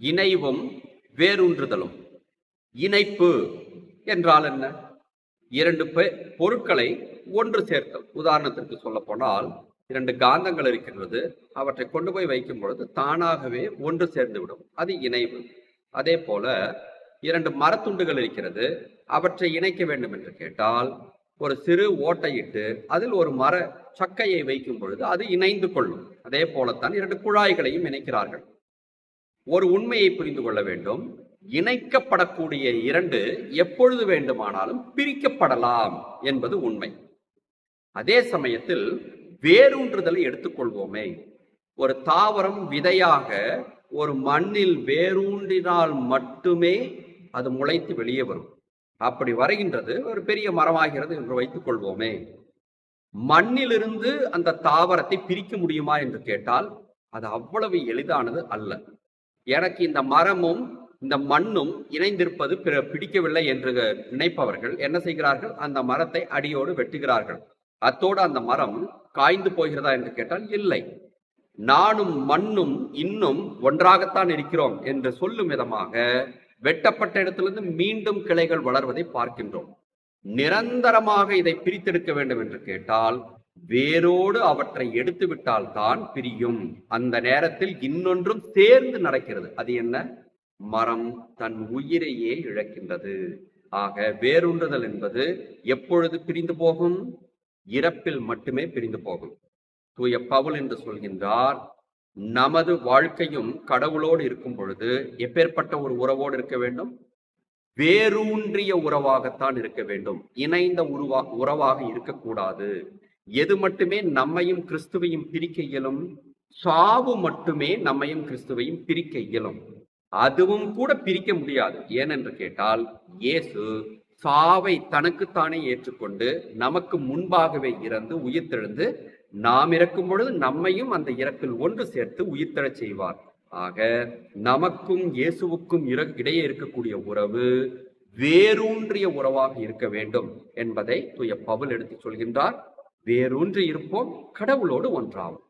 இணைவும் வேரூன்றுதலும். இணைப்பு என்றால் என்ன? இரண்டு பொருட்களை ஒன்று சேர்த்தல். உதாரணத்திற்கு சொல்ல போனால் இரண்டு காந்தங்கள் இருக்கின்றது. அவற்றை கொண்டு போய் வைக்கும் பொழுது தானாகவே ஒன்று சேர்ந்து விடும் அது இணைவு. அதே போல இரண்டு மரத்துண்டுகள் இருக்கிறது. அவற்றை இணைக்க வேண்டும் என்று கேட்டால் ஒரு சிறு ஓட்டையிட்டு அதில் ஒரு மர சக்கையை வைக்கும் பொழுது அது இணைந்து கொள்ளும். அதே போலத்தான் இரண்டு குழாய்களையும் இணைக்கிறார்கள். ஒரு உண்மையை புரிந்து கொள்ள வேண்டும். இணைக்கப்படக்கூடிய இரண்டு எப்பொழுது வேண்டுமானாலும் பிரிக்கப்படலாம் என்பது உண்மை. அதே சமயத்தில் வேரூன்றுதலை எடுத்துக்கொள்வோமே. ஒரு தாவரம் விதையாக ஒரு மண்ணில் வேரூன்றினால் மட்டுமே அது முளைத்து வெளியே வரும். அப்படி வருகின்றது ஒரு பெரிய மரமாகிறது என்று வைத்துக் கொள்வோமே. மண்ணிலிருந்து அந்த தாவரத்தை பிரிக்க முடியுமா என்று கேட்டால் அது அவ்வளவு எளிதானது அல்ல. எனக்கு இந்த மரமும் இந்த மண்ணும் இணைந்திருப்பது பிற- பிடிக்கவில்லை என்று நினைப்பவர்கள் என்ன செய்கிறார்கள்? அந்த மரத்தை அடியோடு வெட்டுகிறார்கள். அத்தோடு அந்த மரம் காய்ந்து போகிறதா என்று கேட்டால் இல்லை. நானும் மண்ணும் இன்னும் ஒன்றாகத்தான் இருக்கிறோம் என்று சொல்லும் விதமாக வெட்டப்பட்ட இடத்திலிருந்து மீண்டும் கிளைகள் வளர்வதை பார்க்கின்றோம். நிரந்தரமாக இதை பிரித்தெடுக்க வேண்டும் என்று கேட்டால் வேரோடு அவற்றை எடுத்து விட்டால் தான் பிரியும். அந்த நேரத்தில் இன்னொன்றும் சேர்ந்து நடக்கிறது. அது என்ன? மரம் தன் உயிரையே இழக்கின்றது. ஆக வேறுண்டுதல் என்பது எப்பொழுது பிரிந்து போகும்? இறப்பில் மட்டுமே பிரிந்து போகும். தூய பவுல் என்று சொல்கின்றார் நமது வாழ்க்கையும் கடவுளோடு இருக்கும் பொழுது எப்பேற்பட்ட ஒரு உறவோடு இருக்க வேண்டும்? வேரூன்றிய உறவாகத்தான் இருக்க வேண்டும். இணைந்த உருவா உறவாக இருக்கக்கூடாது. எது மட்டுமே நம்மையும் கிறிஸ்துவையும் பிரிக்க இயலும் சாவு மட்டுமே நம்மையும் கிறிஸ்துவையும் பிரிக்க இயலும். அதுவும் கூட பிரிக்க முடியாது. ஏனென்று கேட்டால் இயேசு சாவை தனக்குத்தானே ஏற்றுக்கொண்டு நமக்கு முன்பாகவே இறந்து உயிர்த்தெழுந்து நாம் இறக்கும் பொழுது நம்மையும் அந்த இறப்பில் ஒன்று சேர்த்து உயிர்த்தெழச் செய்வார். ஆக நமக்கும் இயேசுவுக்கும் இடையே இருக்கக்கூடிய உறவு வேரூன்றிய உறவாக இருக்க வேண்டும் என்பதை தூய பவுல் எடுத்து சொல்கின்றார். வேறொன்று இருப்போம் கடவுளோடு ஒன்றாகும்